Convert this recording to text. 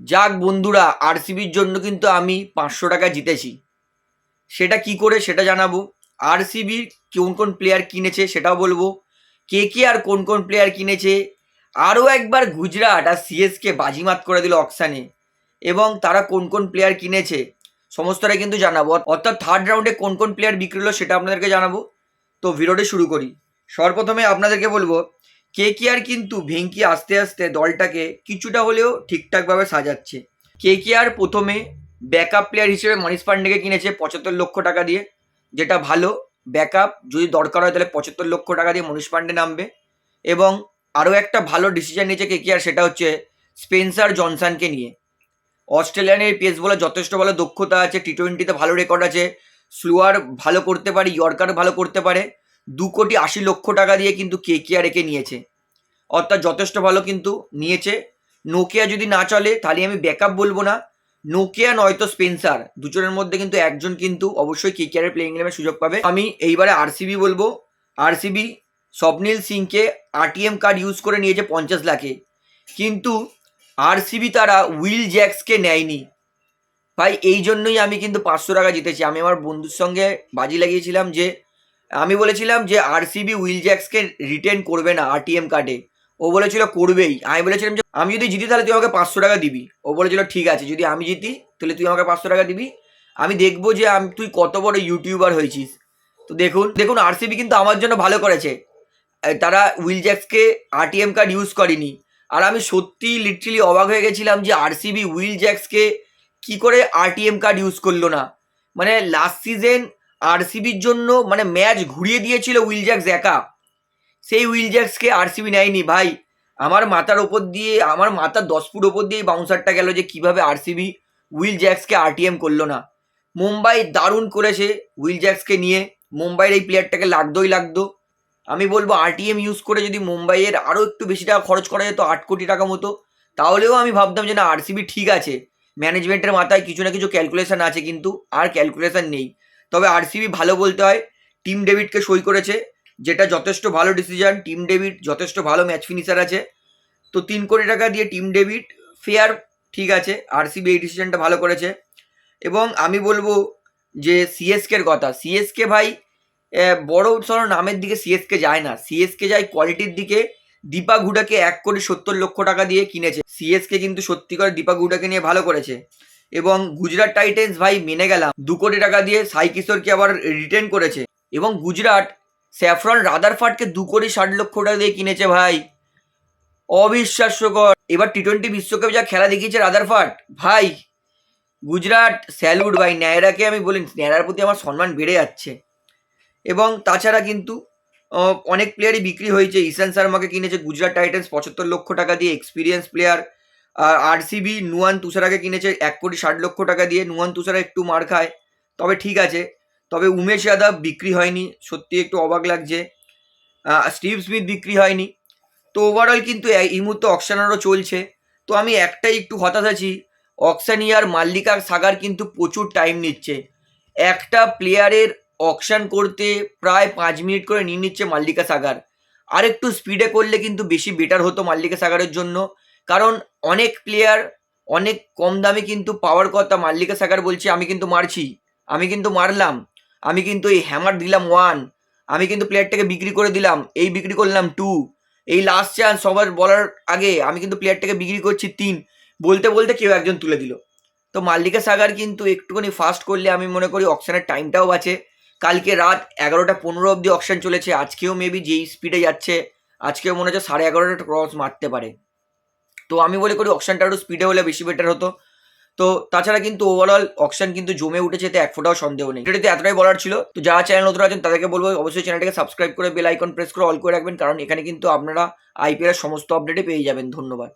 যাক বন্ধুরা, আরসিবির জন্য কিন্তু আমি পাঁচশো টাকা জিতেছি। সেটা কি করে সেটা জানাব। আরসিবির কোন কোন প্লেয়ার কিনেছে সেটাও বলব। কে কে আর কোন কোন প্লেয়ার কিনেছে। আরও একবার গুজরাট আর সিএসকে বাজিমাত করে দিল অকশানে এবং তারা কোন কোন প্লেয়ার কিনেছে সমস্তটা কিন্তু জানাব। অর্থাৎ থার্ড রাউন্ডে কোন কোন প্লেয়ার বিক্রি হলো সেটা আপনাদেরকে জানাব। তো ভিডিওটি শুরু করি। সর্বপ্রথমে আপনাদেরকে বলব কে কে আর কিন্তু ভেঙ্কি আস্তে আস্তে দলটাকে কিছুটা হলেও ঠিকঠাকভাবে সাজাচ্ছে। কে কে আর প্রথমে ব্যাকআপ প্লেয়ার হিসেবে মনীষ পান্ডেকে কিনেছে পঁচাত্তর লক্ষ টাকা দিয়ে, যেটা ভালো। ব্যাকআপ যদি দরকার হয় তাহলে পঁচাত্তর লক্ষ টাকা দিয়ে মনীষ পান্ডে নামবে। এবং আরও একটা ভালো ডিসিশন নিয়েছে কে কে আর, সেটা হচ্ছে স্পেন্সার জনসনকে নিয়ে। অস্ট্রেলিয়ানের পেস বলে যথেষ্ট ভালো দক্ষতা আছে টি টোয়েন্টিতে ভালো রেকর্ড আছে, স্লোয়ার ভালো করতে পারে, ইয়র্কার ভালো করতে পারে। দু কোটি আশি লক্ষ টাকা দিয়ে কিন্তু কে কে আর একে নিয়েছে। অর্থাৎ যথেষ্ট ভালো কিন্তু নিয়েছে। নোকিয়া যদি না চলে, তাহলে আমি ব্যাকআপ বলব না। নোকিয়া নয়তো স্পেন্সার। দুজনের মধ্যে কিন্তু একজন কিন্তু অবশ্যই কে কেয়ারের প্লেইং ইলেভেন সুযোগ পাবে। আমি এইবারে আরসিবি বলব। আরসিবি স্বপ্নীল সিংকে আরটিএম কার্ড ইউজ করে নিয়েছে পঞ্চাশ লাখে। কিন্তু আরসিবি তারা উইল জ্যাক্সকে নেয়নি। ভাই, এই জন্যই আমি কিন্তু পাঁচশো টাকা জিতেছি। আমি আমার বন্ধুর সঙ্গে বাজি লাগিয়েছিলাম যে আমি বলেছিলাম যে আরসিবি উইল জ্যাক্সকে রিটার্ন করবে না আরটিএম কার্ডে ও বলেছিল করবেই। আমি বলেছিলাম যে, আমি যদি জিতি তাহলে তুই আমাকে পাঁচশো টাকা দিবি। ও বলেছিল, ঠিক আছে, যদি আমি জিতি তাহলে তুই আমাকে পাঁচশো টাকা দিবি। আমি দেখব যে আমি, তুই কত বড় ইউটিউবার হয়েছিস। তো দেখুন দেখুন আরসিবি কিন্তু আমার জন্য ভালো করেছে। তারা উইল জ্যাক্সকে আরটিএম কার্ড ইউজ করেনি। আর আমি সত্যি লিটারালি অবাক হয়ে গেছিলাম যে আরসিবি উইল জ্যাক্সকে কি করে আরটিএম কার্ড ইউজ করল না। মানে লাস্ট সিজন আরসিবির জন্য মানে ম্যাচ ঘুরিয়ে দিয়েছিল উইল জ্যাক্স একা। সেই উইল জ্যাক্সকে আরসিবি নেয়নি, ভাই। আমার মাথার ওপর দিয়ে, আমার মাথার দশ ফুট ওপর দিয়ে বাউন্সারটা গেল যে কীভাবে আরসিবি উইল জ্যাক্সকে আরটিএম করল না। মুম্বাই দারুণ করেছে উইল জ্যাক্সকে নিয়ে। মুম্বাইয়ের এই প্লেয়ারটাকে লাগতোই লাগতো। আমি বলব আরটিএম ইউজ করে যদি মুম্বাইয়ের আরও একটু বেশি টাকা খরচ করা যেত, আট কোটি টাকা মতো, তাহলেও আমি ভাবতাম যে না আরসিবি ঠিক আছে। ম্যানেজমেন্টের মাথায় কিছু না কিছু ক্যালকুলেশন আছে কিন্তু, আর ক্যালকুলেশন নেই। তবে আরসিবি ভালো বলতে হয়। টিম ডেভিডকে সই করেছে, যেটা যথেষ্ট ভালো ডিসিশন টিম ডেভিড যথেষ্ট ভালো ম্যাচ ফিনিশার আছে। তো তিন কোটি টাকা দিয়ে টিম ডেভিড ফেয়ার ঠিক আছে। আরসিবি এই ডিসিশনটা ভালো করেছে। এবং আমি বলব যে সিএসকের কথা। সিএসকে ভাই বড় সড়ো নামের দিকে সিএসকে যায় না। সিএসকে যায় কোয়ালিটির দিকে। দীপা গুডাকে এক কোটি সত্তর লক্ষ টাকা দিয়ে কিনেছে। সিএসকে কিন্তু সত্যি করে দীপা গুডাকে নিয়ে ভালো করেছে। এবং গুজরাট টাইটেন্স ভাই মেনে গেলাম। দু কোটি টাকা দিয়ে সাই কিশোরকে আবার রিটার্ন করেছে। এবং গুজরাট স্যাফরন রাদারফার্ডকে দু কোটি ষাট লক্ষ টাকা দিয়ে কিনেছে ভাই। অবিশ্বাস্যকর। এবার টি টোয়েন্টি বিশ্বকাপে যা খেলা দেখিয়েছে রাদারফার্ড, ভাই, গুজরাট স্যালুট ভাই। ন্যায়রাকে আমি বলি, ন্যায়রার প্রতি আমার সম্মান বেড়ে যাচ্ছে। এবং তাছাড়া কিন্তু অনেক প্লেয়ারই বিক্রি হয়েছে। ঈশান শর্মাকে কিনেছে গুজরাট টাইটান্স, পঁচাত্তর লক্ষ টাকা দিয়ে। এক্সপিরিয়েন্স প্লেয়ার আরসিবি নুয়ান তুষারাকে কিনেছে এক কোটি ষাট লক্ষ টাকা দিয়ে। নুয়ান তুষারা একটু মার খায়, তবে ঠিক আছে। তবে উমেশ যাদব বিক্রি হয়নি, সত্যি একটু অবাক লাগছে। স্টিভ স্মিথ বিক্রি হয়নি। তো ওভারঅল কিন্তু এই মুহূর্তে অকশানারও চলছে। তো আমি একটাই একটু হতাশ আছি অকশানিয়ার মাল্লিকা সাগার কিন্তু প্রচুর টাইম নিচ্ছে। একটা প্লেয়ারের অকশান করতে প্রায় পাঁচ মিনিট করে নিয়ে নিচ্ছে মাল্লিকা সাগার। আর একটু স্পিডে করলে কিন্তু বেশি বেটার হতো মাল্লিকা সাগারের জন্য। কারণ অনেক প্লেয়ার অনেক কম দামে কিন্তু পাওয়ার কথা মাল্লিকা সাগার বলছে, আমি কিন্তু মারছি, আমি কিন্তু মারলাম, আমি কিন্তু এই হ্যামার দিলাম ওয়ান আমি কিন্তু প্লেয়ারটাকে বিক্রি করে দিলাম, এই বিক্রি করলাম টু এই লাস্ট চান্স সবার বলার আগে আমি কিন্তু প্লেয়ারটাকে বিক্রি করছি তিন, বলতে বলতে কেউ একজন তুলে দিল। তো মাল্লিকা সাগার কিন্তু একটুখানি ফাস্ট করলে আমি মনে করি অকশনের টাইমটাও বাঁচে। কালকে রাত এগারোটা পনেরো অবধি অকশন চলেছে, আজকেও মেবি যেই স্পিডে যাচ্ছে, আজকেও মনে হচ্ছে সাড়ে এগারোটা ক্রস মারতে পারে। তো আমি বলে করি অকশানটা আরও স্পিডে হলে বেশি বেটার হতো। তো তাছাড়া কিন্তু ওভারঅল অকশন কিন্তু জমে উঠেছে, এতে এক ফোটাও সন্দেহ নেই। এটাতে এতটাই বলার ছিল, তো যারা চ্যানেল নতুন আছেন তাদেরকে বলব অবশ্যই চ্যানেলটাকে সাবস্ক্রাইব করে বেল আইকন প্রেস করে অল করে রাখবেন, কারণ এখানে কিন্তু আপনারা আইপিএল সমস্ত আপডেটে পেয়ে যাবেন। ধন্যবাদ।